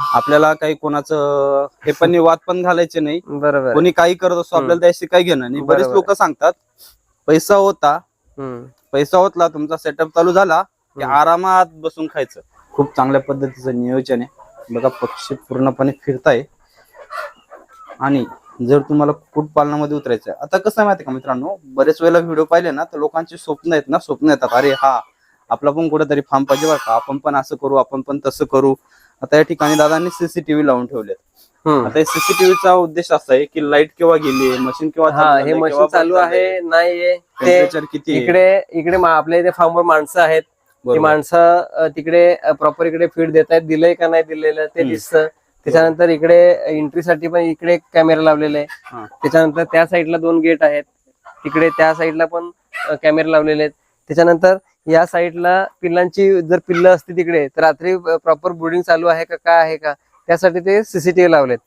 आपल्याला काही कोणाचं हे पण वाद पण घालायचे नाही. बरोबर कोणी काही करत असतो आपल्याला त्याशी काही घेणं नाही. बरेच. लोक सांगतात पैसा होता. पैसा होतला तुमचा सेटअप चालू झाला की. आरामात बसून खायचं. खूप चांगल्या पद्धतीचं नियोजन आहे. बघा पक्षी पूर्णपणे फिरताय. आणि जर तुम्हाला कुक्कुट पालनामध्ये उतरायचं आता कसं माहिती का मित्रांनो? बरेच वेळेला व्हिडिओ पाहिले ना तर लोकांची स्वप्न आहेत ना स्वप्न येतात. अरे हा आपला पण कुठेतरी फार्म पाहिजे बरं का. आपण पण असं करू आपण पण तसं करू. आता या ठिकाणी दादांनी सीसीटीव्ही लावून ठेवलेत. आता सीसीटीव्हीचा उद्देश असा आहे की लाइट केव्हा गेली मशीन केव्हा हा मशीन चालू आहे नाहीये ते टेम्परेचर किती? इकडे इकडे आपल्या इथे फार्मवर माणसं आहेत ती. माणसं तिकडे प्रॉपर इकडे फीड देत आहेत दिलंय का नाही दिलेलं ते. दिसतं त्याच्यानंतर इकडे एंट्रीसाठी पण इकडे कॅमेरा लावलेले आहे. त्याच्यानंतर त्या साईडला दोन गेट आहेत तिकडे त्या साईडला पण कॅमेरे लावलेले आहेत त्याच्यानंतर या साईडला पिल्लांची जर पिल्लं असती तिकडे तर रात्री प्रॉपर ब्रुडिंग चालू आहे का काय आहे का त्यासाठी ते सीसीटीव्ही लावलेत.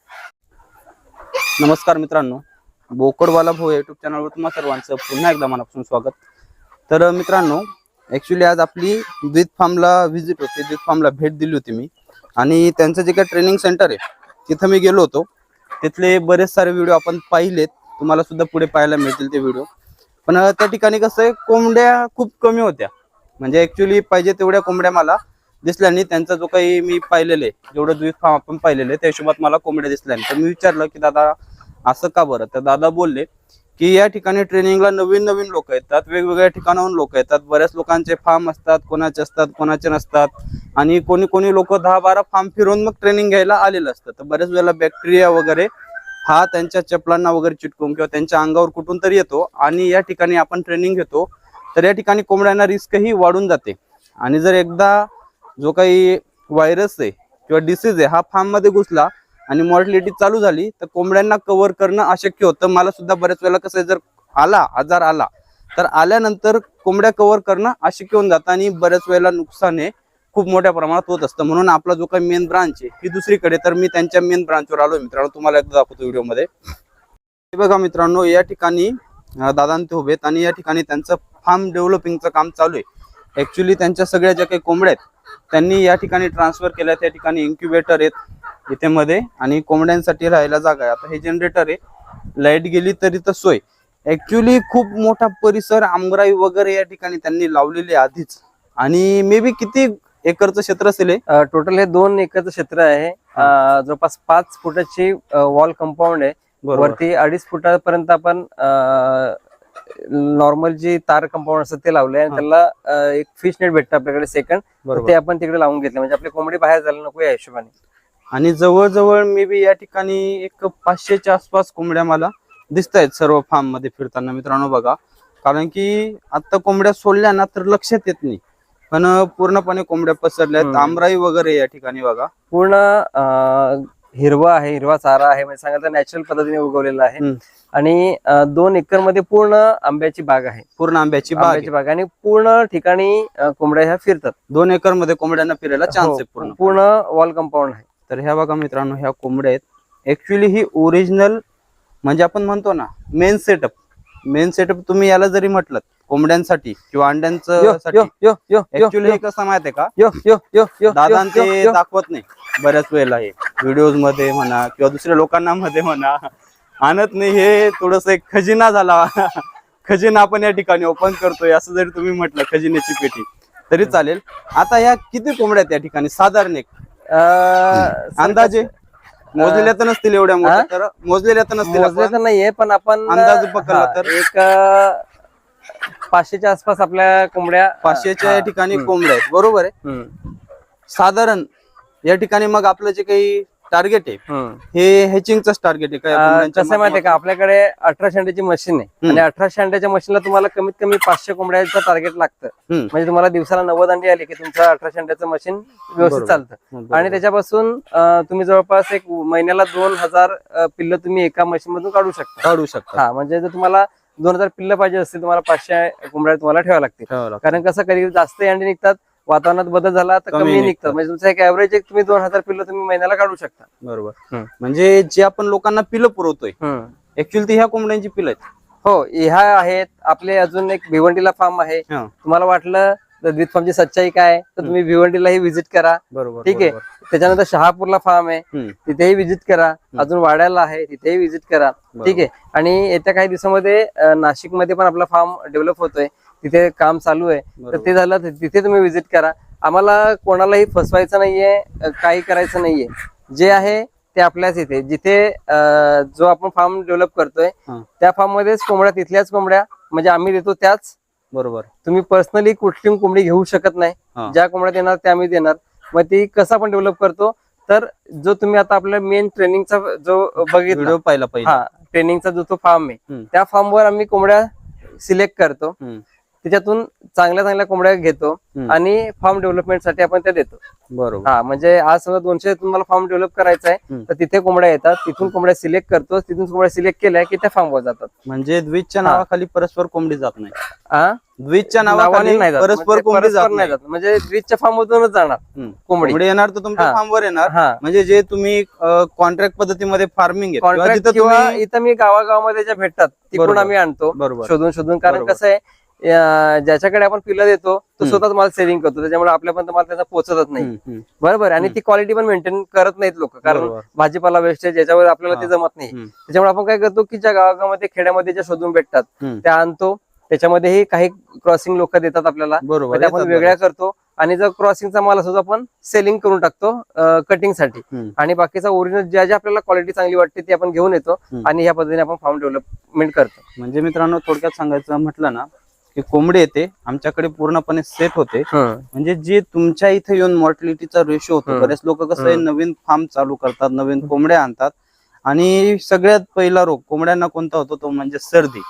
नमस्कार मित्रांनो. बोकडवाला भाऊ युट्यूब चॅनलवर तुम्हाला सर्वांचं पुन्हा एकदा मनापासून स्वागत. तर मित्रांनो ऍक्च्युली आज आपली द्वित फार्मला व्हिजिट होती. द्वित फार्मला भेट दिली होती मी. आणि त्यांचं जे काही ट्रेनिंग सेंटर आहे तिथं मी गेलो होतो. तिथले बरेच सारे व्हिडिओ आपण पाहिलेत. तुम्हाला सुद्धा पुढे पाहायला मिळतील ते व्हिडिओ पण त्या ठिकाणी कसं आहे कोंबड्या खूप कमी होत्या. म्हणजे ऍक्च्युली पाहिजे तेवढ्या कोंबड्या मला दिसल्या नाही त्यांचा जो काही मी पाहिलेले जेवढं दुई फार्म आपण पाहिलेले त्या हिशोबात मला कोंबड्या दिसल्या नाही तर मी विचारलं की दादा असं का बरं? तर दादा बोलले की या ठिकाणी ट्रेनिंगला नवीन नवीन लोक येतात वेगवेगळ्या ठिकाणाहून लोक येतात. बऱ्याच लोकांचे फार्म असतात कोणाचे असतात कोणाचे नसतात. आणि कोणी कोणी लोक दहा बारा फार्म फिरून मग ट्रेनिंग घ्यायला आलेलं असतं. तर बऱ्याच वेळेला बॅक्टेरिया वगैरे हा त्यांच्या चपलांना वगैरे चिटकून किंवा त्यांच्या अंगावर कुठून तरी येतो आणि या ठिकाणी आपण ट्रेनिंग घेतो तर या ठिकाणी कोंबड्यांना रिस्कही वाढून जाते. आणि जर एकदा जो काही व्हायरस आहे किंवा डिसीज आहे हा फार्ममध्ये घुसला आणि मॉर्टिलिटी चालू झाली तर कोंबड्यांना कव्हर करणं अशक्य होतं. मला सुद्धा बऱ्याच वेळेला कसं आहे, जर आला आजार आला तर आल्यानंतर कोंबड्या कव्हर करणं अशक्य होऊन जातं आणि बऱ्याच वेळेला नुकसान आहे. खूप मोठ्या प्रमाणात होत असतं. म्हणून आपला जो काही मेन ब्रांच आहे ही दुसरीकडे. तर मी त्यांच्या मेन ब्रांचवर आलो मित्रांनो. तुम्हाला एकदा दाखवतो व्हिडिओमध्ये. हे बघा मित्रांनो या ठिकाणी अं, दादांत ते उभे आहेत आणि या ठिकाणी त्यांचं फार्म डेव्हलपिंगचं काम चालू आहे. ऍक्च्युली त्यांच्या सगळ्या ज्या काही कोंबड्या आहेत त्यांनी या ठिकाणी ट्रान्सफर केल्या त्या ठिकाणी इन्क्युबेटर आहेत इथे मध्ये आणि कोंबड्यांसाठी राहायला जागा आहे. आता हे जनरेटर आहे. लाइट गेली तरी तर सोय. ऍक्च्युली खूप मोठा परिसर आमराई वगैरे या ठिकाणी त्यांनी लावलेली आहे आधीच. आणि मे बी किती एकरचं क्षेत्र असेल हे? टोटल हे दोन एकरचं क्षेत्र आहे. अ, जवळपास पाच फुटाची वॉल कंपाऊंड आहे. बरोबर. वरती अडीच फुटापर्यंत आपण नॉर्मल जी तार कंपाऊंड असतं ते लावले आणि हा. त्याला अ, एक फिश नेट भेटतं आपल्याकडे सेकंड ते बरोबर. आपण तिकडे लावून घेतले म्हणजे आपली कोंबडी बाहेर जायला नको या हिशोबाने. आणि जवळजवळ मे बी या ठिकाणी एक पाचशेच्या आसपास कोंबड्या मला दिसत आहेत सर्व फार्ममध्ये फिरताना मित्रांनो बघा. कारण की आता कोंबड्या सोडल्या ना तर लक्षात येत नाही. पण पूर्णपणे कोंबड्या पसरल्यात. हम्म. आमराई वगैरे या ठिकाणी बघा. पूर्ण हिरवा आहे हिरवा चारा आहे. म्हणजे सांगायचं नॅचरल पद्धतीने उगवलेला आहे. आणि दोन एकरमध्ये पूर्ण आंब्याची बाग आहे. पूर्ण आंब्याची बाग. बाग. आणि पूर्ण ठिकाणी कोंबड्या ह्या फिरतात. दोन एकरमध्ये कोंबड्यांना फिरायला चान्स हो, आहे पूर्ण. पूर्ण वॉल कंपाऊंड आहे. तर ह्या बघा मित्रांनो ह्या कोंबड्या आहेत. ऍक्च्युली ही ओरिजिनल म्हणजे आपण म्हणतो ना मेन सेटअप मेन सेटअप तुम्ही याला जरी म्हटलं कोंबड्यांसाठी किंवा अंड्यांचं ऍक्च्युली कसं माहीत आहे का? यो, यो, यो, यो, दादा ते. दाखवत नाही. बऱ्याच वेळेला हे. व्हिडिओजमध्ये म्हणा किंवा दुसऱ्या लोकांना मध्ये म्हणा. आणत नाही हे. थोडस एक खजिना झाला. खजिना आपण या ठिकाणी ओपन करतोय. असं जरी तुम्ही म्हटलं खजिन्याची पेटी तरी चालेल. आता या किती कोंबड्या आहेत या ठिकाणी? साधारण एक. अंदाजे? मोजलेल्या तर नसतील एवढ्या मोजलेल्या तर नसतील. तर नाहीये पण आपण अंदाज पकडला तर? एक पाचशेच्या आसपास आपल्या कोंबड्या पाचशेच्या या ठिकाणी कोंबड्या आहेत. बरोबर आहे? साधारण या ठिकाणी मग आपलं जे काही टार्गेट आहे. हे हेचिंगच टार्गेट आहे काय कसं माहितीये का? आपल्याकडे अठराशे अंड्याची मशीन आहे. आणि अठराशे अंड्याच्या मशीनला तुम्हाला कमीत कमी पाचशे कोंबड्याचं टार्गेट लागतं. म्हणजे तुम्हाला दिवसाला नव्वद अंडी आली की तुमचं अठराशे अंड्याचं मशीन व्यवस्थित. चालतं. आणि त्याच्यापासून तुम्ही जवळपास एक महिन्याला दोन हजार पिल्लं तुम्ही एका मशीन मधून काढू शकता. काढू शकता. हा म्हणजे जर तुम्हाला दोन हजार पिल्लं पाहिजे असतील तुम्हाला पाचशे कोंबड्या तुम्हाला ठेवाव्या लागतील. कारण कसं कधी जास्त अंडी निघतात वातावरणात बदल झाला तर कमी निघतात. म्हणजे तुमचं एक ऍव्हरेज एक तुम्ही दोन हजार पिल्लं तुम्ही महिन्याला काढू शकता बरोबर. म्हणजे जे आपण लोकांना पिलं पुरवतोय. ऍक्च्युअली ती ह्या कोंबड्यांची पिलं आहेत हो ह्या आहेत आपले अजून एक भिवंडीला फार्म आहे. तुम्हाला वाटलं द्वित फार्मची सच्चाई काय? तर तुम्ही भिवंडीलाही व्हिजिट करा. बरोबर ठीक आहे. त्याच्यानंतर शहापूरला फार्म आहे. तिथेही व्हिजिट करा. अजून वाड्याला आहे तिथेही व्हिजिट करा. ठीक आहे? आणि येत्या काही दिवसामध्ये नाशिकमध्ये पण आपला फार्म डेव्हलप होतोय. तिथे काम चालू आहे. तर. ते झालं तिथे तुम्ही व्हिजिट करा. आम्हाला कोणालाही फसवायचं नाहीये काही करायचं नाहीये. जे आहे ते आपल्याच इथे. जिथे जो आपण फार्म डेव्हलप करतोय. त्या फार्म मध्येच कोंबड्या तिथल्याच कोंबड्या म्हणजे आम्ही देतो त्याच बरोबर. तुम्ही पर्सनली कुठली कोंबडी घेऊ शकत नाही. ज्या कोंबड्या देणार त्या आम्ही देणार. मग ती कसं आपण डेव्हलप करतो. तर जो तुम्ही आता आपल्या मेन ट्रेनिंगचा जो बघितला. पाहिला पाहिजे हा ट्रेनिंगचा जो तो फार्म आहे. त्या फार्मवर आम्ही कोंबड्या सिलेक्ट करतो. त्याच्यातून चांगल्या चांगल्या कोंबड्या घेतो. आणि फार्म डेव्हलपमेंटसाठी आपण त्या देतो बरोबर हा म्हणजे आज समजा दोनशे तुम्हाला फार्म डेव्हलप करायचा आहे. तर तिथे कोंबड्या येतात तिथून कोंबड्या सिलेक्ट करतो तिथून कोंबड्या सिलेक्ट केल्या की त्या फार्मवर जातात म्हणजे द्विजच्या. नावाखाली परस्पर कोंबडी जात नाही हा? द्विजच्या नावाखाली नाही जात. परस्पर म्हणजे कोंबडी जात नाही जात म्हणजे द्विजच्या फार्म मधूनच जाणार. कोंबडी येणार तर तुमच्या. फार्मवर येणार म्हणजे जे तुम्ही कॉन्ट्रॅक्ट पद्धतीमध्ये फार्मिंग कॉन्ट्रॅक्ट इथं मी गावागावामध्ये ज्या भेटतात तिकडून. आम्ही आणतो बरोबर शोधून शोधून कारण. कसं आहे ज्याच्याकडे आपण पिल्लं देतो तो. स्वतःच माल सेलिंग करतो. त्याच्यामुळे आपल्यापर्यंत माल त्याचा पोहोचतच नाही. बरोबर. आणि ती क्वालिटी पण मेंटेन करत नाहीत लोक. कारण. भाजीपाला वेस्टेज याच्यावर आपल्याला ते. जमत नाही. त्याच्यामुळे आपण काय करतो की ज्या गावागावामध्ये खेड्यामध्ये ज्या शोधून भेटतात. त्या आणतो. त्याच्यामध्येही काही क्रॉसिंग लोक देतात आपल्याला. बरोबर. आपण वेगळ्या. करतो. आणि जर क्रॉसिंगचा माल असतो आपण सेलिंग करून टाकतो कटिंगसाठी. आणि बाकीचा ओरिजिनल ज्या ज्या आपल्याला क्वालिटी चांगली वाटते ती आपण घेऊन येतो. आणि ह्या पद्धतीने आपण फार्म डेव्हलपमेंट करतो. म्हणजे मित्रांनो थोडक्यात सांगायचं म्हटलं ना की कोंबडी येते आमच्याकडे पूर्णपणे सेट होते. म्हणजे जे तुमच्या इथे येऊन मॉर्टिलिटीचा रेशो होतो. बरेच लोक कसं आहे. नवीन फार्म चालू करतात नवीन कोंबड्या आणतात. आणि सगळ्यात पहिला रोग कोंबड्यांना कोणता होतो तो म्हणजे सर्दी.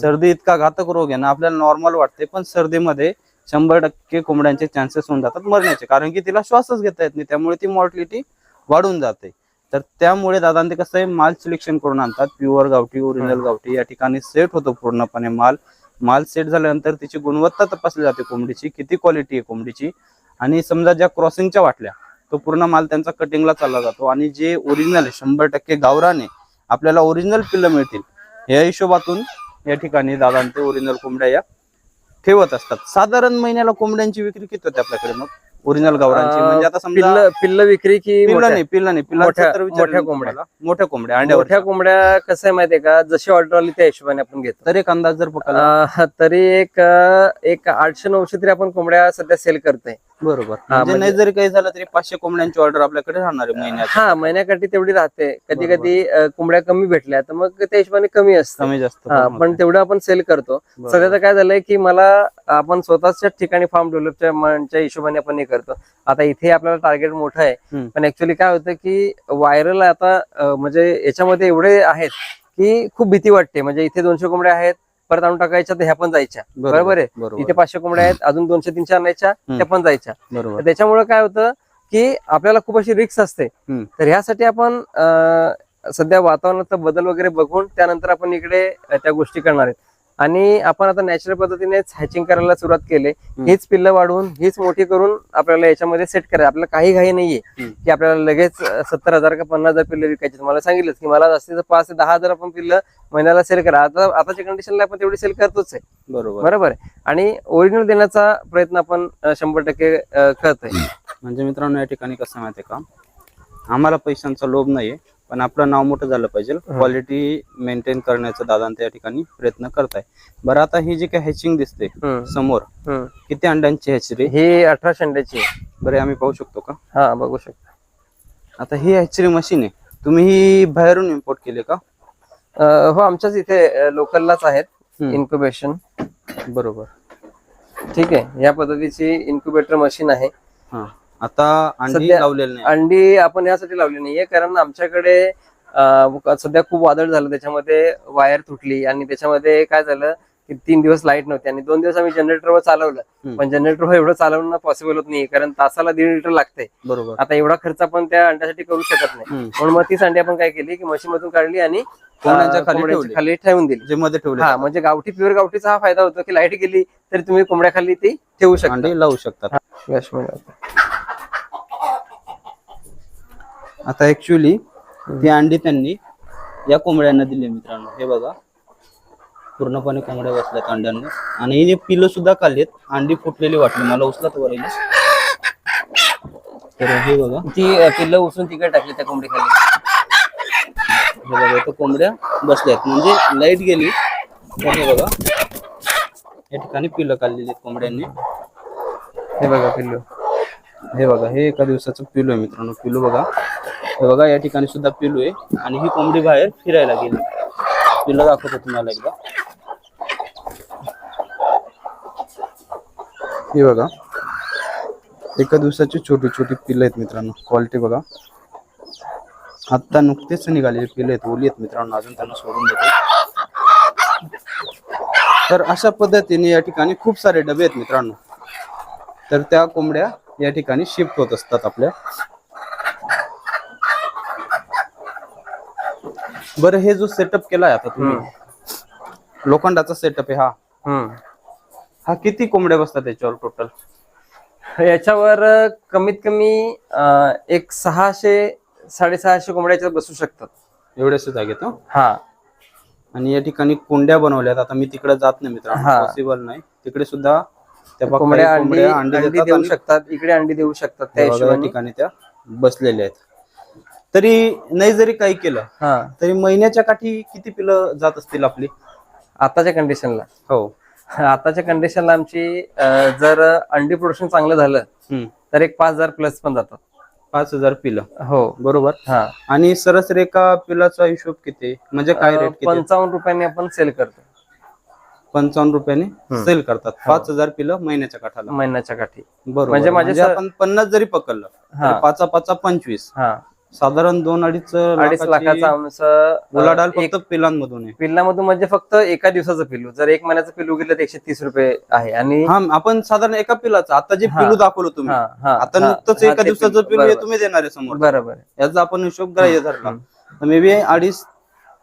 सर्दी इतका घातक रोग आहे ना आपल्याला नॉर्मल वाटते पण सर्दीमध्ये शंभर टक्के कोंबड्यांचे चान्सेस होऊन जातात मरण्याचे. कारण की तिला श्वासच घेता येत नाही त्यामुळे ती मॉर्टिलिटी वाढून जाते. तर त्यामुळे दादा ते कसं आहे माल सिलेक्शन करून आणतात. प्युअर गावठी ओरिजिनल गावठी या ठिकाणी सेट होतो पूर्णपणे माल. माल सेट झाल्यानंतर तिची गुणवत्ता तपासली जाते कोंबडीची किती क्वालिटी आहे कोंबडीची? आणि समजा ज्या क्रॉसिंगच्या वाटल्या तो पूर्ण माल त्यांचा कटिंगला चालला जातो. आणि जे ओरिजिनल आहे शंभर टक्के गावराने आपल्याला ओरिजिनल पिल्लं मिळतील. या हिशोबातून या ठिकाणी दादांते ओरिजिनल कोंबड्या या ठेवत असतात. साधारण महिन्याला कोंबड्यांची विक्री किती होते आपल्याकडे मग? ओरिजिनल गावरांची. म्हणजे आता समजा पिल्ल पिल्ल विक्री की पिल्लं मोठ्या? नाही पिल्लं नाही. मोठ्या- मोठ्या कोंबड्या. मोठ्या कोंबड्या अंड्यावर मोठ्या कोंबड्या कसं आहे माहितीये का? जशी ऑर्डर आली त्या हिशोबाने आपण घेतो. तर एक अंदाज जर पकडला अं, तरी एक अं, एक आठशे नऊशे तरी आपण कोंबड्या सध्या सेल करतोय. बरोबर हा, म्हणजे नाही म्हणजे- जरी काही झालं तरी पाचशे कोंबड्यांची ऑर्डर आपल्याकडे राहणार आहे महिन्यात हा महिन्याकाठी तेवढी राहते कधी. कधी कोंबड्या कमी भेटल्या तर मग त्या हिशोबाने कमी असतं कमी जास्त पण. तेवढं आपण सेल करतो. सध्या तर काय झालंय की मला आपण स्वतःच्या ठिकाणी फार्म डेव्हलपच्या हिशोबाने आपण हे करतो आता इथे आपल्याला टार्गेट मोठं आहे. पण ऍक्च्युली काय होतं की व्हायरल आता म्हणजे याच्यामध्ये एवढे आहेत की खूप भीती वाटते म्हणजे इथे दोनशे कोंबड्या आहेत परत आणून टाकायच्या तर ह्या पण जायच्या. बरोबर आहे? इथे पाचशे कोंबड्या आहेत अजून दोनशे तीनशे आणायच्या त्या पण जायच्या. बरोबर. त्याच्यामुळे काय होतं की आपल्याला खूप अशी रिक्स असते. तर ह्यासाठी आपण सध्या वातावरणाचा बदल वगैरे बघून त्यानंतर आपण इकडे त्या गोष्टी करणार आहेत. आणि आपण आता नॅचरल पद्धतीनेच हॅचिंग करायला सुरुवात केली. हीच पिल्लं वाढवून हीच मोठी करून आपल्याला याच्यामध्ये सेट करायला आपल्याला काही घाई नाहीये. की आपल्याला लगेच सत्तर हजार का पन्नास हजार पिल्लं विकायची. तुम्हाला सांगितलं की मला जास्तीत जास्त पाच ते दहा हजार आपण पिल्लं महिन्याला सेल करा. आता आताच्या कंडिशनला आपण तेवढी सेल करतोच आहे. बरोबर. बरोबर आहे. आणि ओरिजिनल देण्याचा प्रयत्न आपण शंभर टक्के करतोय. म्हणजे मित्रांनो या ठिकाणी कसं माहितीये का? आम्हाला पैशांचा लोभ नाहीये. पण आपलं नाव मोठं झालं पाहिजे. क्वालिटी मेंटेन करण्याचा दादांत या ठिकाणी प्रयत्न करताय. बरं आता ही जी काही हॅचिंग दिसते समोर. किती अंड्यांची हॅचरी ही अठरा शेंड्याची आहे. बरं आम्ही पाहू शकतो का? हा बघू शकता. आता ही हॅचरी मशीन आहे. तुम्ही ही बाहेरून इम्पोर्ट केली का? हो आमच्याच इथे लोकललाच आहेत. इन्क्युबेशन बरोबर. ठीक आहे. या पद्धतीची इन्क्युबेटर मशीन आहे. हा. आता अंडी सध्या- लावलेली नाही. अंडी आपण यासाठी लावली नाहीये कारण आमच्याकडे अं, सध्या खूप वादळ झालं त्याच्यामध्ये वायर तुटली आणि त्याच्यामध्ये काय झालं की तीन दिवस लाइट नव्हती आणि दोन दिवस आम्ही जनरेटरवर चालवलं. हम्म. पण जनरेटरवर एवढं चालवणं पॉसिबल होत नाही कारण तासाला दीड लिटर लागते बरोबर. आता एवढा खर्च आपण त्या अंड्यासाठी करू शकत नाही. हम्म. म्हणून मग तीच अंडी आपण काय केली की मशीन मधून काढली आणि कोंबड्यांच्या खाली कोंबड्यांच्या ठेवली. खाली ठेवून दिली. जे मध्ये ठेवले. हा म्हणजे गावठी प्युअर गावठीचा हा फायदा होतो की लाइट गेली तरी तुम्ही कोंबड्या खाली ती ठेवू शकता. अंडी लावू शकतात madam. आता ऍक्च्युली ती अंडी त्यांनी या कोंबड्यांना दिली मित्रांनो. हे बघा. पूर्णपणे कोंबड्या बसल्यात अंड्यांवर आणि हिने पिलं सुद्धा काढलीत अंडी फुटलेली वाटली. मला उचलत वर. तर हे बघा. ती अं, पिल्लं उचलून तिकडे टाकली त्या कोंबडी खाली हे बघा इथं कोंबड्या बसल्यात. म्हणजे लाइट गेली. तर हे बघा. या ठिकाणी पिलं काढलेली आहेत कोंबड्यांनी. हे बघा पिल्लू हे बघा हे एका दिवसाचं पिलू आहे मित्रांनो पिलू बघा. हे बघा या ठिकाणी सुद्धा पिलू आहे. आणि ही कोंबडी बाहेर फिरायला गेली. पिलं दाखवतो तुम्हाला एकदा. हे बघा एका दिवसाची छोटी छोटी पिलं आहेत मित्रांनो क्वालिटी बघा. आता नुकतेच निघालेली पिलं आहेत ओली आहेत मित्रांनो अजून त्यांना सोडून देतो. तर अशा पद्धतीने या ठिकाणी खूप सारे डबे आहेत मित्रांनो. तर त्या कोंबड्या या ठिकाणी शिफ्ट होत असतात आपल्या. बरं हे जो सेटअप केलाय आता तुम्ही लोखंडाचा सेटअप आहे हा. हा किती कोंबड्या बसतात त्याच्यावर टोटल याच्यावर कमीत कमी अं, एक सहाशे साडेसहाशे कोंबड्या याच्यावर बसू शकतात. एवढ्याच जागेत हं? हा. आणि या ठिकाणी कोंड्या बनवल्यात. आता मी तिकडे जात नाही मित्रांनो हा. पॉसिबल नाही. तिकडे सुद्धा त्या कोंबड्या अंडी अंडी देऊ शकतात इकडे अंडी देऊ शकतात त्या हिशोबाने. ठिकाणी त्या बसलेल्या आहेत. तरी नाही जरी काही केलं हा. तरी महिन्याच्या काठी किती पिलं जात असतील आपली? आताच्या कंडिशनला हो. आताच्या कंडिशनला आमची अं, जर अंडी प्रोडक्शन चांगलं झालं हम्म. तर एक पाच हजार प्लस पण जातात. पाच हजार पिलं. हो. बरोबर? हा. आणि सरासरी एका पिलाचा हिशोब किती? म्हणजे काय रेट किती? पंचावन्न रुपयांनी आपण सेल करतो पंचावन्न रुपयाने सेल करतात. पाच हजार पिलं महिन्याच्या काठाला. महिन्याच्या काठी. बरोबर. म्हणजे माझे म्हणजे सर- आपण पन्नास जरी पकडलं हा. तर पाचा पाचा पंचवीस. हा. साधारण दोन अडीच अडीच लाखाचा आमचं उलाढाल फक्त पिलांमधून आहे. पिल्लामधून म्हणजे फक्त एका दिवसाचं पिल्लू जर एक महिन्याचं पिल्लू गेलं तर एकशे तीस रुपये आहे. आणि हा आपण साधारण एका पिलाचं. आता जे पिलू दाखवलं तुम्ही हा, हा, आता हा, नुकतंच हा, एका दिवसाचं पिल्लू, हे. तुम्ही देणार आहे समोर. बरोबर. याचा आपण हिशोब ग्राह्य धरला. तर मे बी अडीच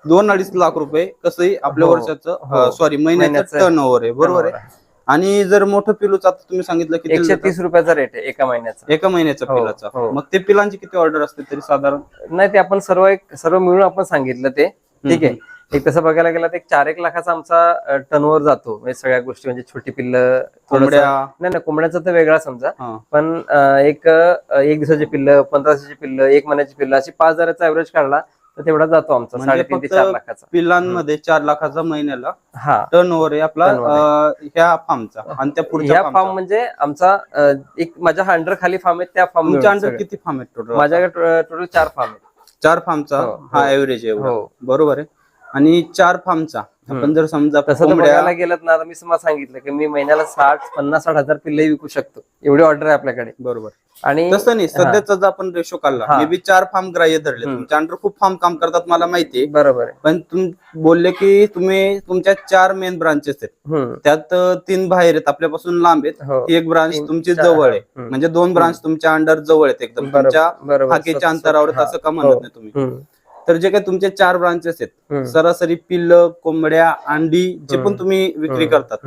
दोन अडीच लाख रुपये कसंही आपल्या हो, वर्षाचं हो. सॉरी महिन्याचं महिन्याचं टर्न ओव्हर आहे. बरोबर आहे? आणि जर मोठं पिलूच आता तुम्ही सांगितलं की एकशे तीस रुपयाचा रेट आहे एका महिन्याचा. एका महिन्याचा हो, पिलाचा. हो. मग ते पिलांची किती ऑर्डर असते तरी साधारण? नाही ते आपण सर्व एक सर्व मिळून आपण सांगितलं ते. ठीक आहे. एक तसं बघायला गेलं तर एक चार एक लाखाचा आमचा टर्नओव्हर जातो. म्हणजे सगळ्या गोष्टी म्हणजे छोटी पिल्लं थोडंसं- कोंबड्या. नाही नाही कोंबड्याचा तर वेगळा समजा. हा. पण अं, एक अं, एक दिवसाची पिल्लं पंधरा दिवसाची पिल्लं एक महिन्याची पिल्लं अशी पाच हजाराचा ऍव्हरेज काढला तर तेवढा जातो आमचा म्हणजे साडेतीन ते चार लाखाचा. पिलांमध्ये चार लाखाचा महिन्याला हा. टर्न ओव्हर आहे आपला अं, ह्या फार्मचा आणि त्या पुढच्या ह्या फार्म. म्हणजे आमचा अं, एक माझ्या हा अंडर खाली फार्म आहे त्या फार्म तुमच्या अंडर किती फार्म आहेत टोटल माझ्याकडे टोटल चार फार्म आहेत. चार फार्मचा? हो, हा हो. ऍव्हरेज आहे एवढा. हो. बरोबर आहे. आणि चार फार्मचा? आपण जर समजा तसं तर बघायला गेलं ना आता मी तुम्हाला सांगितलं की मी महिन्याला साठ पन्नास साठ हजार पिल्लही विकू शकतो. एवढी ऑर्डर आहे आपल्याकडे. बरोबर. आणि तसं नाही सध्याचा जर आपण रेशो काढला. मे बी चार फार्म ग्राह्य धरले. तुमच्या अंडर खूप फार्म काम करतात मला माहितीये. बरोबर पण तुम्ही बोलले की तुम्ही तुमच्या चार मेन ब्रांचेस आहेत. त्यात तीन बाहेर आहेत आपल्यापासून लांब आहेत. हो. एक ब्रांच तुमची जवळ आहे. म्हणजे दोन ब्रांच तुमच्या अंडर जवळ आहेत. एकदम तुमच्या. हाकेच्या अंतरावर. असं का म्हणत हो. नाही तुम्ही. तर जे काही तुमचे चार ब्रांचेस आहेत. सरासरी पिल्ल कोंबड्या अंडी जे पण तुम्ही विक्री करतात.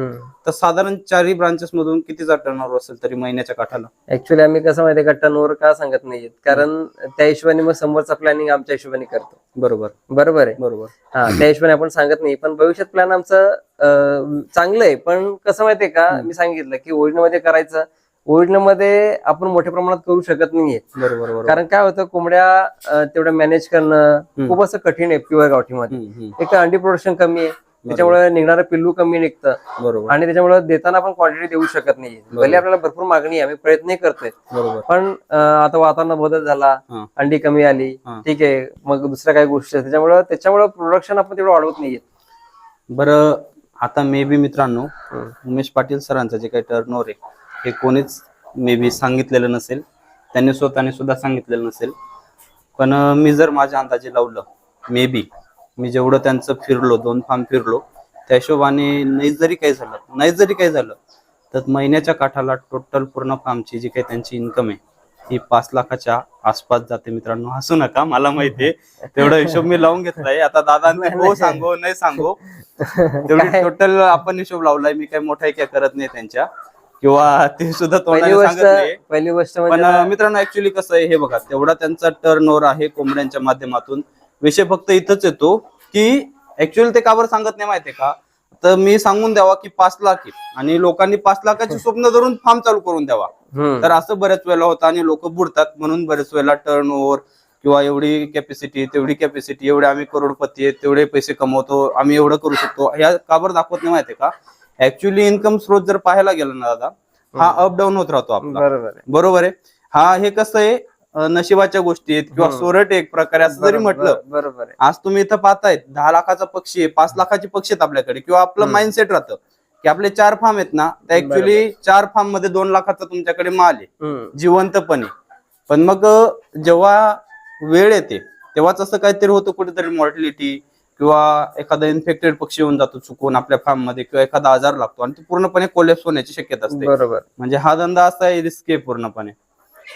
तर साधारण चारही ब्रांचेस मधून कितीचा टर्नओव्हर असेल तरी महिन्याच्या काठाला? ऍक्च्युली आम्ही कसं माहितीये का टर्नओव्हर का सांगत नाहीये. कारण त्या हिशोबाने मग समोरचा प्लॅनिंग आमच्या हिशोबाने करतो. बरोबर. बरोबर आहे? बरोबर. हा त्या हिशोबाने आपण सांगत नाही. पण भविष्यात प्लॅन आमचं चांगलं आहे. पण कसं माहितीये का मी सांगितलं की ओरिजिनलमध्ये करायचं ओरिजिनलमध्ये आपण मोठ्या प्रमाणात करू शकत नाहीये. बरोबर बरोबर. कारण काय होतं कोंबड्या अं, तेवढं मॅनेज करणं खूप असं कठीण आहे प्युअर गावठीमध्ये. एक तर अंडी प्रोडक्शन कमी आहे त्याच्यामुळे निघणारं पिल्लू कमी निघतं. बरोबर. आणि त्याच्यामुळे देताना आपण क्वांटिटी देऊ शकत नाही भले आपल्याला भरपूर मागणी आहे आम्ही प्रयत्न करतोय. बरोबर. पण आता वातावरण बदल झाला. अंडी कमी आली. ठीक आहे मग दुसऱ्या काही गोष्टी. त्याच्यामुळे त्याच्यामुळे प्रोडक्शन आपण तेवढं वाढवत नाहीये. बरं आता मे बी मित्रांनो उमेश पाटील सरांचं जे काही टर्नओव्हर आहे हे कोणीच मे बी सांगितलेलं नसेल. त्यांनी स्वतःने सुद्धा सांगितलेलं नसेल. पण मी जर माझ्या अंदाजे लावलं मे बी मी जेवढं त्यांचं फिरलो दोन फार्म फिरलो त्या हिशोबाने नाही जरी काही झालं नाही जरी काही झालं तर महिन्याच्या काठाला टोटल पूर्ण फार्मची जी काही त्यांची इन्कम आहे ही पाच लाखाच्या आसपास जाते मित्रांनो. हसू नका मला माहितीये तेवढा हिशोब मी लावून घेतलाय आता दादांनी हो सांगो नाही सांगो. तेवढी टोटल आपण हिशोब लावलाय. मी काही मोठा काय करत नाही त्यांच्या. किंवा ते सुद्धा पहिली तोंडाने गोष्ट नाही. पहिली गोष्ट पण म्हणजे अं, मित्रांनो ऍक्च्युली कसं आहे हे बघा तेवढा त्यांचा टर्न ओव्हर आहे कोंबड्यांच्या माध्यमातून. विषय फक्त इथंच येतो की ऍक्च्युअली ते का बरं सांगत नाही माहितीये का? तर मी सांगून द्यावा की पाच लाख आहे. आणि लोकांनी पाच लाखाची स्वप्न धरून फार्म चालू करून द्यावा. हम्म. तर असं बऱ्याच वेळेला होतं आणि लोक बुडतात. म्हणून बऱ्याच वेळेला टर्न ओव्हर किंवा एवढी कॅपॅसिटी तेवढी कॅपॅसिटी एवढे आम्ही करोडपती आहेत तेवढे पैसे कमवतो आम्ही एवढं करू शकतो. ह्या काबर दाखवत नाही माहितीये का? ऍक्च्युली इन्कम स्रोत जर पाहायला गेला ना दादा हा अप डाऊन होत राहतो आपला. बरोबर आहे. बरोबर आहे. हा हे कसं आहे? अं, नशिबाच्या गोष्टी आहेत किंवा हम्म. सोरट एक प्रकारे असं जरी बरोबर- म्हटलं बरोबर आहे. आज तुम्ही इथं पाहतायत दहा लाखाचा पक्षी आहे पाच लाखाचे पक्षी आहेत आपल्याकडे किंवा आपलं हम्म. माइंडसेट राहतं की आपले चार फार्म आहेत ना त्या ऍक्च्युली चार फार्ममध्ये दोन लाखाचा तुमच्याकडे माल आहे. हम्म. जिवंतपणे. पण मग अं, जेव्हा वेळ येते तेव्हाच असं काहीतरी होतं कुठेतरी मॉर्टिलिटी किंवा एखादा इन्फेक्टेड पक्षी येऊन जातो चुकून आपल्या फार्ममध्ये किंवा एखादा आजार लागतो आणि तो पूर्णपणे कोलेप्स होण्याची शक्यता असते. बरोबर. म्हणजे हा धंदा असा आहे रिस्क आहे पूर्णपणे.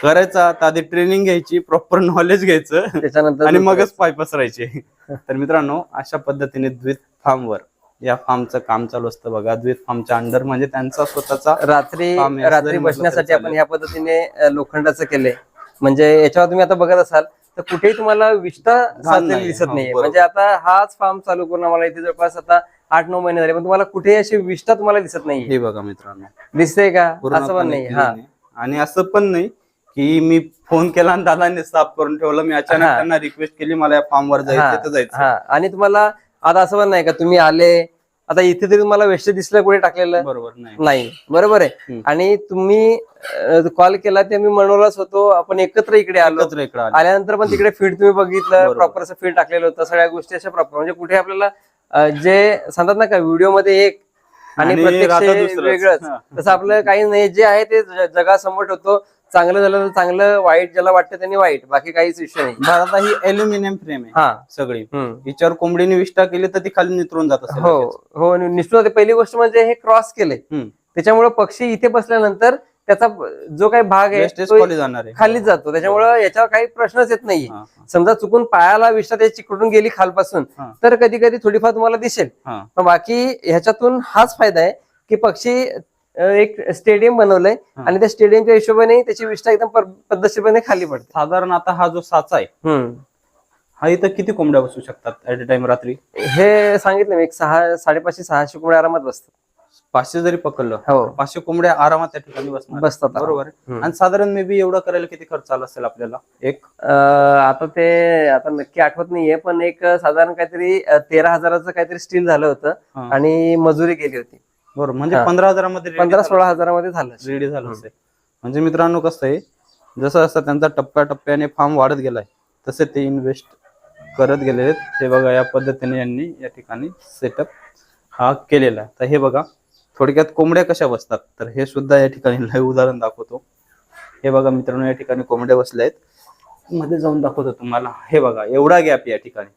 करायचा तर आधी ट्रेनिंग घ्यायची प्रॉपर नॉलेज घ्यायचं त्याच्यानंतर आणि. मगच पाय पसरायचे. तर मित्रांनो अशा पद्धतीने द्वित फार्मवर या फार्मचं काम चालू असतं बघा. द्वित फार्मच्या अंडर म्हणजे त्यांचा स्वतःचा रात्री काम आहे, असं रात्री जरी म्हटलं बसण्यासाठी आपण चालेल. ह्या पद्धतीने अ, लोखंडाचं केलंय. म्हणजे याच्यावर तुम्ही आता बघत असाल तर कुठेही तुम्हाला विष्ठा साचलेली नाही. दिसत हो, नाहीये. बरोबर. म्हणजे आता हाच फार्म चालू करून आम्हाला इथे जवळपास आता आठ नऊ महिने झाले पण तुम्हाला कुठेही अशी विष्ठा तुम्हाला दिसत नाहीये. हे बघा मित्रांनो. दिसते का? असं पण नाही हा. आणि असं पण नाही की मी फोन केला आणि दादाने साफ करून ठेवलं. मी अचानक. त्यांना रिक्वेस्ट केली मला या फार्म वर जायचं आणि तुम्हाला आता असं पण नाही का तुम्ही आले आता इथे तरी तुम्हाला वेस्ट दिसलं कुठे टाकलेलं? बरोबर नाही. बरोबर आहे. आणि तुम्ही कॉल केला ते मी मनोरच होतो. आपण एकत्र इकडे आलो. एकत्र इकडे आले. आल्यानंतर पण तिकडे फीड तुम्ही बघितलं. प्रॉपर असं फीड टाकलेलं होतं. सगळ्या गोष्टी अशा प्रॉपर म्हणजे कुठे आपल्याला जे सांगतात ना का व्हिडिओमध्ये एक आणि प्रत्यक्ष दुसरंच. वेगळंच. तसं आपलं काही नाही. जे आहे ते जगासमोर होतो चांगलं झालं तर चांगलं वाईट ज्याला वाटतं त्यांनी वाईट बाकी काहीच विषय नाही. बरं, आता ही अल्युमिनियम फ्रेम आहे हा. सगळी. हम्म. हिच्यावर कोंबडीने विष्ठा केली तर ती खाली नितरून जात असेल हो लगेच. हो निष्ठुर होते. पहिली गोष्ट म्हणजे हे क्रॉस हम्म. त्याच्यामुळे पक्षी इथे बसल्यानंतर त्याचा जो काही भाग आहे तो खाली जाणार आहे. जातो. त्याच्यामुळे याच्यावर काही प्रश्नच येत नाहीये. हा, हा, समजा चुकून पायाला विष्ठा त्याची चिकटून गेली खालपासून हा. तर कधी कधी थोडीफार तुम्हाला दिसेल. हा. पण बाकी ह्याच्यातून हाच फायदा आहे की पक्षी एक स्टेडियम बनवलंय. आणि त्या स्टेडियमच्या हिशोबाने त्याची विष्ठा एकदम पद्धतशीरपणे खाली पडते. साधारण आता हा जो साचा आहे. हा इथं किती कोंबड्या बसू शकतात ऍट अ टाइम रात्री? हे सांगितलं मी एक सहा साडेपाचशे सहाशे कोंबड्या आरामात बसतात. पाचशे जरी पकडलं हो. पाचशे कोंबड्या आरामात त्या ठिकाणी बसतात बरोबर. आणि साधारण मे बी एवढं करायला किती खर्च आला असेल आपल्याला? एक? आता ते आता नक्की आठवत नाहीये पण एक साधारण काहीतरी तेरा हजाराचं काहीतरी स्टील झालं होतं. आणि मजुरी गेली होती. बरोबर म्हणजे हा. पंधरा हजारामध्ये पंधरा सोळा हजारामध्ये झालं रेडी झालं असेल. म्हणजे मित्रांनो कसं आहे जसं जसं त्यांचा टप्प्याटप्प्याने फार्म वाढत गेलाय तसे ते इन्व्हेस्ट करत गेले आहेत. हे बघा या पद्धतीने यांनी या ठिकाणी सेटअप हा केलेला आहे. तर हे बघा थोडक्यात कोंबड्या कशा बसतात? तर हे सुद्धा या ठिकाणी लाईव्ह उदाहरण दाखवतो. हे बघा मित्रांनो या ठिकाणी कोंबड्या बसल्या आहेत. मध्ये जाऊन दाखवतो तुम्हाला. हे बघा एवढा गॅप या ठिकाणी.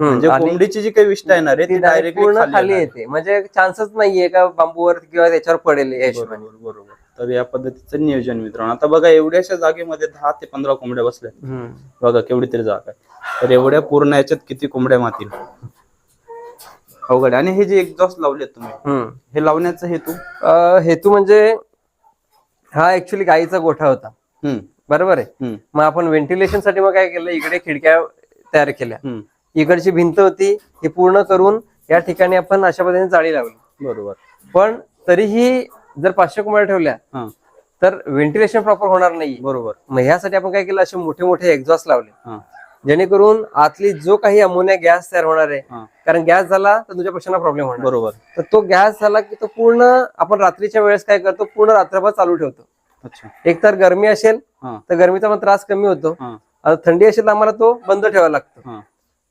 म्हणजे कोंबडीची जी काही विष्ठा येणार आहे ती डायरेक्टली पूर्ण खाली येते. म्हणजे चान्सच नाहीये का बांबूवर किंवा त्याच्यावर पडेल बरोबर तर या पद्धतीचं नियोजन मित्रांनो. आता बघा एवढ्याशा जागेमध्ये दहा ते पंधरा कोंबड्या बसल्या. बघा केवढी तरी जागा आहे. तर एवढ्या पूर्ण याच्यात किती कोंबड्या मातील अवघड. आणि हे जे एक्झॉस्ट लावले तुम्ही. हे लावण्याचा हेतू? हेतू म्हणजे हा ऍक्च्युली गाईचा गोठा होता. बरोबर आहे? मग आपण व्हेंटिलेशनसाठी मग काय केलं? इकडे खिडक्या तयार केल्या. इकडची भिंत होती ही पूर्ण करून या ठिकाणी आपण अशा पद्धतीने जाळी लावली. बरोबर. पण तरीही जर पाचशे कोंबड्या ठेवल्या तर व्हेंटिलेशन प्रॉपर होणार नाही बरोबर. मग ह्यासाठी आपण काय केलं असे मोठे मोठे एक्झॉस्ट लावले जेणेकरून आतली जो काही अमोनिया गॅस तयार होणार आहे कारण गॅस झाला तर तुझ्या पक्षांना प्रॉब्लेम होणार. बरोबर. तर तो गॅस झाला की तो पूर्ण आपण रात्रीच्या वेळेस काय करतो पूर्ण रात्रभर चालू ठेवतो. एक तर गरमी असेल तर गरमीचा पण त्रास कमी होतो. आता थंडी असेल तर आम्हाला तो बंद ठेवावा लागतो.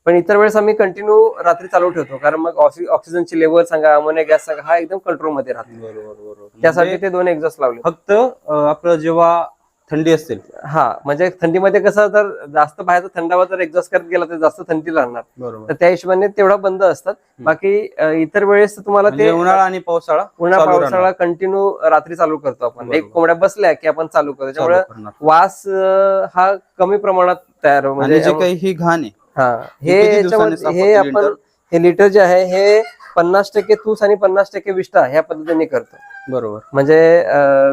पण इतर वेळेस आम्ही कंटिन्यू रात्री चालू ठेवतो. कारण मग ऑक्सि- ऑक्सिजनची लेवल सांगा अमोनिया गॅस सांगा हा एकदम कंट्रोलमध्ये राहतो. बरोबर बरोबर त्यासाठी म्हणजे ते दोन एक्झॉस्ट लावले. फक्त आपलं जेव्हा थंडी असेल हा म्हणजे थंडीमध्ये कसं जर जास्त बाहेरचा थंडावा जर एक्झॉस्ट करत गेला तर जास्त थंडी राहणार बरोबर. तर त्या हिशोबाने तेवढा बंद असतात. बाकी इतर वेळेस तर तुम्हाला म्हणजे ते उन्हाळा आणि पावसाळा उन्हाळा पावसाळा कंटिन्यू रात्री चालू करतो आपण. एक कोंबड्या बसल्या की आपण चालू करतो. करणार. वास हा कमी प्रमाणात तयार म्हणजे जे काही ही घाण आहे हा. हे याच्यामध्ये आपण लिटर? हे लिटर जे आहे हे पन्नास टक्के तूस आणि पन्नास टक्के विष्ठा ह्या पद्धतीने करतो. बरोबर. म्हणजे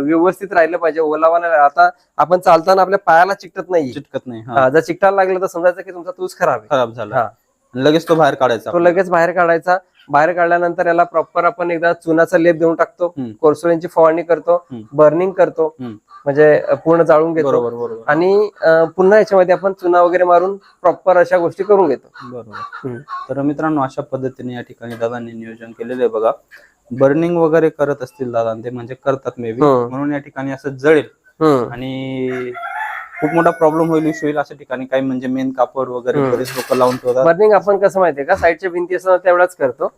व्यवस्थित राहिलं पाहिजे. ओलावा नाही राहिला. आता आपण चालताना आपल्या पायाला चिकटत नाही. चिटकत नाही हा. जर चिकटायला लागलं तर समजायचं की तुमचा तूस खराब आहे. खराब झाला. हा. लगेच तो बाहेर काढायचा तो लगेच बाहेर काढायचा. बाहेर काढल्यानंतर याला प्रॉपर आपण एकदा चुनाचा लेप देऊन टाकतो. हम्म. कोर्सोलिनची फवारणी करतो. बर्निंग करतो. म्हणजे पूर्ण जाळून घेतो. बरोबर बरोबर. आणि पुन्हा याच्यामध्ये आपण चुना वगैरे मारून प्रॉपर अशा गोष्टी करून घेतो. बरोबर. तर मित्रांनो अशा पद्धतीने या ठिकाणी दादांनी नियोजन केलेलं आहे बघा. बर्निंग वगैरे करत असतील दादा ते म्हणजे करतात मे बी हम्म. म्हणून या ठिकाणी असं जळेल. हम्म. आणि खूप मोठा प्रॉब्लेम होईल इश्यू होईल अशा ठिकाणी काही म्हणजे मेन कापड वगैरे. बरेच लोक लावून ठेवतात. बर्निंग आपण कसं माहितीये का? साईडच्या भिंती असं तेवढाच करतो.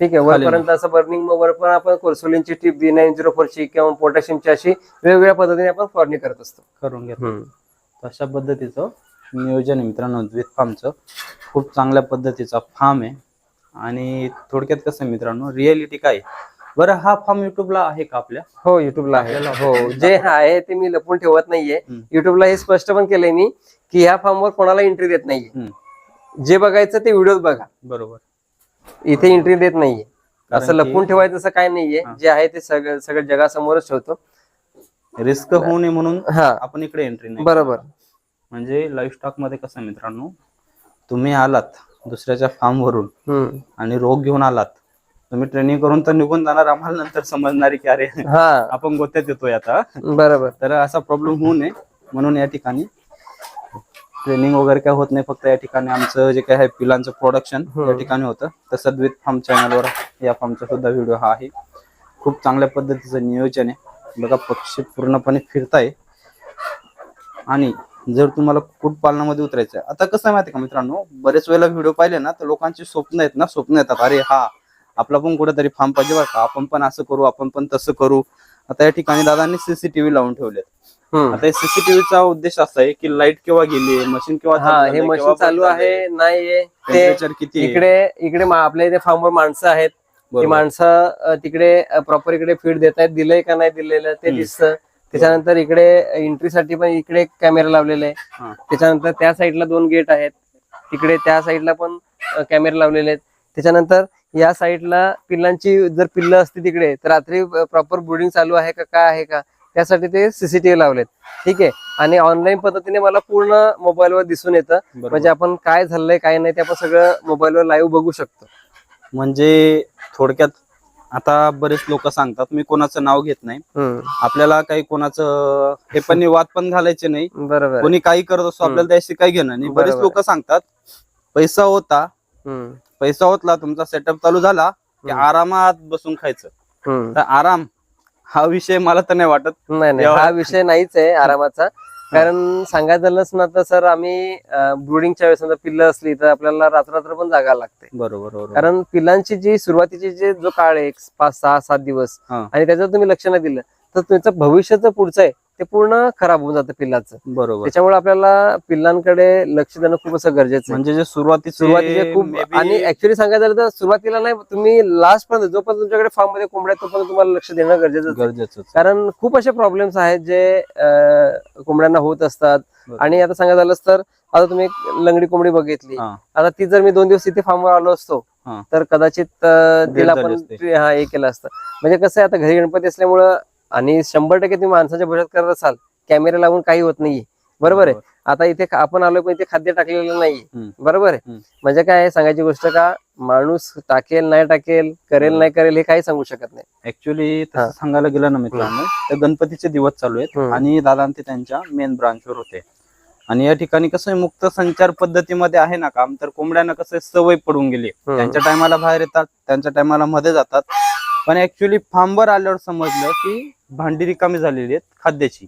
ठीक आहे वरपर्यंत असं बर्निंग मग वर पण आपण कोर्सोलिनची टीप बी नाईन झिरो फोरची किंवा पोटॅशियमची अशी वेगवेगळ्या पद्धतीने आपण फवारणी करत असतो. करून हम्म. अशा पद्धतीचं नियोजन आहे मित्रांनो द्वित फार्मचं खूप चांगल्या पद्धतीचा फार्म आहे. आणि थोडक्यात कसं आहे मित्रांनो रिअलिटी काय? बरं हा फार्म युट्यूबला आहे का आपल्या? हो युट्यूबला आहे. हो जे आहे ते मी लपून ठेवत नाहीये. युट्यूबला हे स्पष्ट पण केलंय मी की ह्या फार्मवर कोणाला एंट्री देत नाहीये. जे बघायचं ते व्हिडिओ बघा. बरोबर. इथे एंट्री देत नाहीये. असं लपून ठेवायचं असं काय नाहीये. जे आहे ते सगळं सगळं जगासमोरच ठेवतो. रिस्क होऊ नये म्हणून हा. आपण इकडे एंट्री नाही बरोबर. म्हणजे लाईफ स्टॉकमध्ये कसं मित्रांनो तुम्ही आलात दुसऱ्याच्या फार्म वरून. आणि रोग घेऊन आलात. तुम्ही ट्रेनिंग करून तर निघून जाणार आम्हाला नंतर समजणार की अरे हा. आपण गोत्यात येतोय आता. बरोबर. तर असा प्रॉब्लेम होऊ नये म्हणून या ठिकाणी ट्रेनिंग वगैरे काय होत नाही फक्त या ठिकाणी आमचं जे काय आहे पिलांचं प्रोडक्शन. या ठिकाणी होतं. तसं द्वित फार्म चॅनलवर या फार्मचा सुद्धा व्हिडिओ हा आहे. खूप चांगल्या पद्धतीचं नियोजन आहे. बघा पक्षी पूर्णपणे फिरताय. आणि जर तुम्हाला कुक्कुटपालनामध्ये उतरायचं आहे आता कसं आहे माहिती का मित्रांनो? बरेच वेळेला व्हिडिओ पाहिले ना तर लोकांची स्वप्न आहेत ना स्वप्न येतात. अरे हा आपला पण कुठेतरी फार्म पाहिजे बरं का. आपण पण असं करू आपण पण तसं करू. आता या ठिकाणी दादांनी सीसीटीव्ही लावून ठेवलेत. आता सीसीटीव्हीचा उद्देश असा आहे की लाइट केव्हा गेली मशीन केव्हा हा हे मशीन चालू आहे नाहीये ते टेम्परेचर किती? इकडे इकडे आपल्या इथे फार्मवर माणसं आहेत. ती. माणसं तिकडे प्रॉपर इकडे फीड देत आहेत दिलंय का नाही दिलेलं ते. दिसतं. त्याच्यानंतर इकडे एंट्रीसाठी पण इकडे कॅमेरा लावलेले आहे. त्याच्यानंतर त्या साईडला दोन गेट आहेत. तिकडे त्या साईडला पण कॅमेरे लावलेले आहेत. त्याच्यानंतर या साईडला पिल्लांची जर पिल्लं असती तिकडे तर रात्री प्रॉपर ब्रुडिंग चालू आहे का काय आहे का? त्यासाठी ते सीसीटीव्ही लावलेत. ठीक आहे? आणि ऑनलाईन पद्धतीने मला पूर्ण मोबाईलवर दिसून येतं. म्हणजे आपण काय झालंय काय नाही ते आपण सगळं मोबाईलवर लाईव्ह बघू शकतो. म्हणजे थोडक्यात आता बरेच लोक सांगतात मी कोणाचं नाव घेत नाही. आपल्याला काही कोणाचं हे पण वाद पण घालायचे नाही. बरोबर. कोणी काही करत असतो. आपल्याला त्याशी काही घेणं नाही. बरेच. लोक सांगतात पैसा होता. पैसा होतला तुमचा सेटअप चालू झाला की. आरामात बसून खायचं. तर आराम हा विषय मला तर नाही वाटत. नाही नाही हा विषय नाहीच आहे आरामाचा. कारण सांगायचं झालंच ना तर सर आम्ही ब्रुडिंगच्या वेळेस समजा पिल्लं असली तर आपल्याला रात्र पण जागायला लागते. बरोबर बरोबर. कारण पिल्लांची जी सुरुवातीची जे जो काळ आहे एक पाच सहा सात दिवस हा. आणि त्याच्यात तुम्ही लक्ष नाही दिलं तर तुमचं भविष्याचं पुढचं आहे. ते पूर्ण खराब होऊन जातं पिल्लाचं बरोबर त्याच्यामुळे आपल्याला पिल्लांकडे लक्ष देणं खूप असं गरजेचं म्हणजे जे सुरुवातीचे सुरुवातीचे खूप आणि ऍक्च्युली सांगायचं झालं तर सुरुवातीला नाही तुम्ही लास्ट पर्यंत जोपर्यंत तुमच्याकडे फार्ममध्ये कोंबड्या तोपर्यंत तुम्हाला लक्ष देणं गरजेचं. गरजेचं कारण खूप असे प्रॉब्लेम्स आहेत जे कोंबड्यांना होत असतात. आणि आता सांगायचं झालंच तर आता तुम्ही लंगडी कोंबडी बघितली. आता ती जर मी दोन दिवस तिथे फार्मवर आलो असतो. तर कदाचित तिला झाली पण. हा हे केलं असतं म्हणजे कसं आहे आता घरी गणपती असल्यामुळं आणि शंभर टक्के तुम्ही माणसाच्या भरोशात करत असाल कॅमेरा लावून काही होत नाहीये. बरोबर आहे. आता इथे आपण आलोय पण इथे खाद्य टाकलेलं हम्म. बरोबर आहे. म्हणजे काय सांगायची गोष्ट का माणूस टाकेल नाही टाकेल करेल. नाही करेल हे काही सांगू शकत नाही. ऍक्च्युली सांगायला गेलं ना मित्रांनो तर गणपतीचे दिवस चालू आहेत. आणि दादा ते त्यांच्या मेन ब्रांचवर होते. आणि या ठिकाणी कसं मुक्त संचार पद्धतीमध्ये आहे ना काम तर कोंबड्यांना कसं सवय पडून गेली. त्यांच्या टायमाला बाहेर येतात त्यांच्या टायमाला मध्ये जातात. पण ऍक्च्युली फार्मवर आल्यावर समजलं की भांडी रिकामी झालेली आहेत खाद्याची.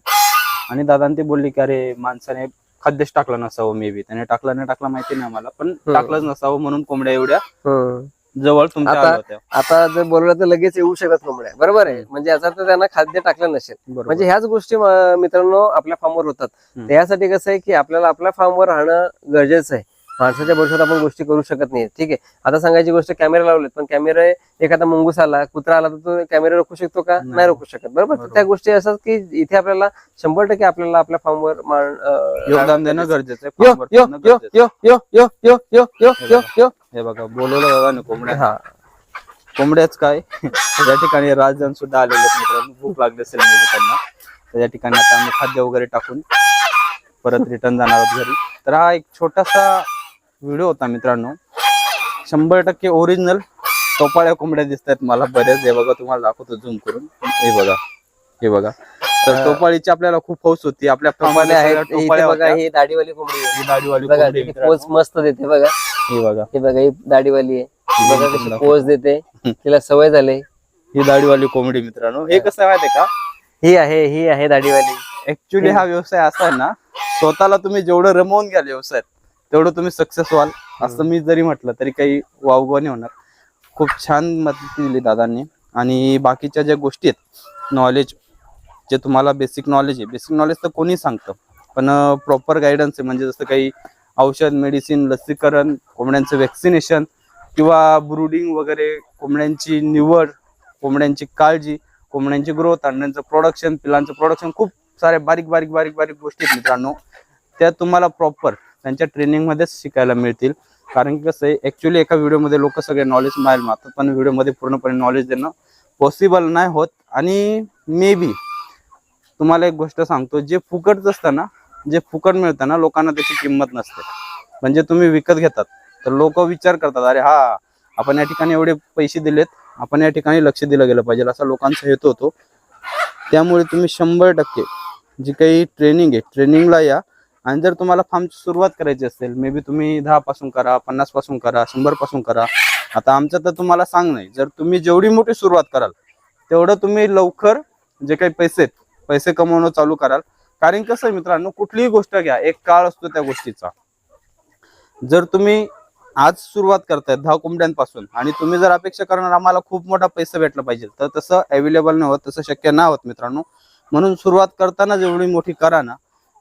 आणि दादा ते बोलले की अरे माणसाने खाद्यच टाकलं नसावं मे बी त्याने टाकला नाही टाकला माहिती नाही आम्हाला पण टाकलंच नसावं म्हणून कोंबड्या एवढ्या. जवळ तुमच्या आता- आल्या होत्या. आता जर बोलवलं तर लगेच येऊ शकत कोंबड्या. बरोबर आहे. म्हणजे याचा अर्थ त्यांना खाद्य टाकलं नसेल. म्हणजे ह्याच गोष्टी म- मित्रांनो आपल्या फार्मवर होतात. हम्म. त्यासाठी कसं आहे की आपल्याला आपल्या फार्मवर राहणं गरजेचं आहे. माणसाच्या भविष्यात आपण गोष्टी करू शकत नाही. ठीक आहे? आता सांगायची गोष्ट कॅमेरा लावलेत पण कॅमेरा एखादा मुंगूस आला कुत्रा आला तर तो कॅमेरा रोखू शकतो का? नाही. रोखू शकत. बरोबर? त्या गोष्टी असतात की इथे आपल्याला शंभर टक्के आपल्याला आपल्या फॉर्मवर योगदान देणं गरजेचं हे बघा बोलवलं बघा ना कोंबड्या. हा. कोंबड्याच काय? त्या ठिकाणी राजधान सुद्धा आलेले भूक लागले असेल म्हणजे त्यांना. त्या ठिकाणी आता आम्ही खाद्य वगैरे टाकून परत रिटर्न जाणार आहोत घरी. तर हा एक छोटासा व्हिडिओ होता मित्रांनो. शंभर टक्के ओरिजिनल टोपाळ्या कोंबड्या दिसत आहेत मला बऱ्याच हे बघा तुम्हाला दाखवतो झूम करून. हे बघा हे बघा. तर टोपाळीची आपल्याला खूप हौस होती. आपल्या आहेत इथे टोपाळ्या बघा. ही दाढीवाली कोंबडी आहे. ही दाढीवाली बघा कोंबडी किती मित्रांनो. पोच मस्त देते बघा. हे बघा. हे बघा ही दाढीवाली आहे. ही बघा कशी. पोच देते. तिला सवय झाली. ही दाढीवाली कोंबडी मित्रांनो. हे कसं आहे माहितीये का? ही आहे ही आहे दाढीवाली. ऍक्च्युली हा व्यवसाय असा आहे ना स्वतःला तुम्ही जेवढं रमवून घ्याल व्यवसायात तेवढं तुम्ही सक्सेस व्हाल असं मी जरी म्हटलं तरी काही वावगं नाही होणार. खूप छान मदत दिली दादांनी. आणि बाकीच्या ज्या गोष्टी आहेत नॉलेज जे तुम्हाला बेसिक नॉलेज आहे बेसिक नॉलेज तर कोणी सांगतं पण प्रॉपर गायडन्स आहे. म्हणजे जसं काही औषध मेडिसिन लसीकरण कोंबड्यांचं वॅक्सिनेशन किंवा ब्रुडिंग वगैरे कोंबड्यांची निवड कोंबड्यांची काळजी कोंबड्यांची ग्रोथ अंड्यांचं प्रोडक्शन पिलांचं प्रोडक्शन खूप साऱ्या बारीक बारीक बारीक बारीक गोष्टी आहेत मित्रांनो. त्या तुम्हाला प्रॉपर त्यांच्या ट्रेनिंगमध्येच शिकायला मिळतील. कारण की कसं आहे ऍक्च्युली एका व्हिडिओमध्ये लोक सगळे नॉलेज मायला मारतात पण व्हिडिओमध्ये पूर्णपणे नॉलेज देणं पॉसिबल नाही होत. आणि मे बी तुम्हाला एक गोष्ट सांगतो जे फुकटच असतं ना जे फुकट मिळतं ना लोकांना त्याची किंमत नसते. म्हणजे तुम्ही विकत घेतात तर लोक विचार करतात अरे हा आपण या ठिकाणी एवढे पैसे दिलेत आपण या ठिकाणी लक्ष दिलं गेलं पाहिजे. असा लोकांचा हेतू होतो. त्यामुळे तुम्ही शंभर टक्के जी काही ट्रेनिंग आहे ट्रेनिंगला या आणि जर तुम्हाला फार्मची सुरुवात करायची असेल मे बी तुम्ही दहा पासून करा पन्नासपासून करा शंभरपासून करा. आता आमचं तर तुम्हाला सांग नाही जर तुम्ही जेवढी मोठी सुरुवात कराल तेवढं तुम्ही लवकर जे काही पैसे आहेत पैसे कमवणं चालू कराल. कारण कसं आहे मित्रांनो कुठलीही गोष्ट घ्या एक काळ असतो त्या गोष्टीचा. जर तुम्ही आज सुरुवात करताय दहा कोंबड्यांपासून आणि तुम्ही जर अपेक्षा करणार आम्हाला खूप मोठा पैसा भेटला पाहिजे तर तसं अवेलेबल नाही होत तसं शक्य नाही होत मित्रांनो. म्हणून सुरुवात करताना जेवढी मोठी करा ना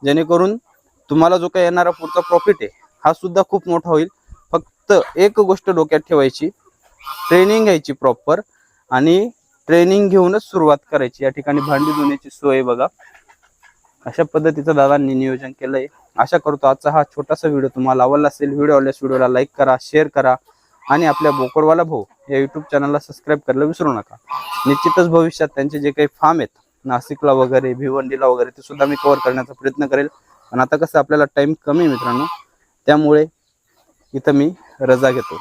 जेणेकरून तुम्हाला जो काही येणारा पुढचा प्रॉफिट आहे हा सुद्धा खूप मोठा होईल. फक्त एक गोष्ट डोक्यात ठेवायची ट्रेनिंग घ्यायची प्रॉपर आणि ट्रेनिंग घेऊनच सुरुवात करायची. या ठिकाणी भांडी धुण्याची सोय बघा. अशा पद्धतीचं दादांनी नियोजन केलंय. आशा करतो आजचा हा छोटासा व्हिडिओ तुम्हाला आवडला असेल. व्हिडिओ आवडल्यास व्हिडिओला लाईक करा शेअर करा आणि आपल्या बोकडवाला भाऊ या युट्यूब चॅनलला सबस्क्राईब करायला विसरू नका. निश्चितच भविष्यात त्यांचे जे काही फार्म आहेत नाशिकला वगैरे भिवंडीला वगैरे ते सुद्धा मी कव्हर करण्याचा प्रयत्न करेल. पण आता कसं आपल्याला टाइम कमी मित्रांनो त्यामुळे इथं मी रजा घेतो.